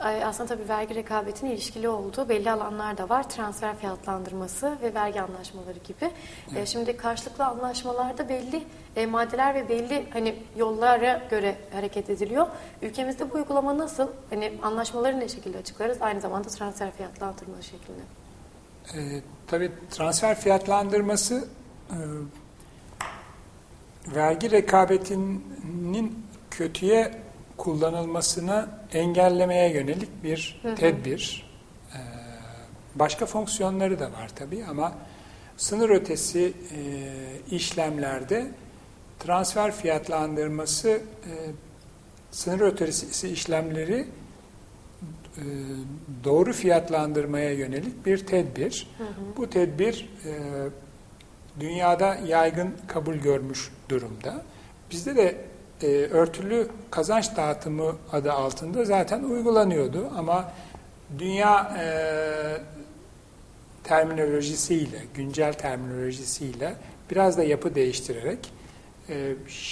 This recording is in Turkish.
Aslında tabii vergi rekabetine ilişkili olduğu belli alanlar da var. Transfer fiyatlandırması ve vergi anlaşmaları gibi. E, Şimdi karşılıklı anlaşmalarda belli e, maddeler ve belli hani yollara göre hareket ediliyor. Ülkemizde bu uygulama nasıl? Hani anlaşmaları ne şekilde açıklarız? Aynı zamanda transfer fiyatlandırma şeklinde. Ee, tabii transfer fiyatlandırması e, vergi rekabetinin kötüye kullanılmasını engellemeye yönelik bir Hı hı. tedbir. Ee, başka fonksiyonları da var tabii ama sınır ötesi e, işlemlerde transfer fiyatlandırması e, sınır ötesi işlemleri e, doğru fiyatlandırmaya yönelik bir tedbir. Hı hı. Bu tedbir e, dünyada yaygın kabul görmüş durumda. Bizde de e, örtülü kazanç dağıtımı adı altında zaten uygulanıyordu. Ama dünya e, terminolojisiyle, güncel terminolojisiyle biraz da yapı değiştirerek e, şimdi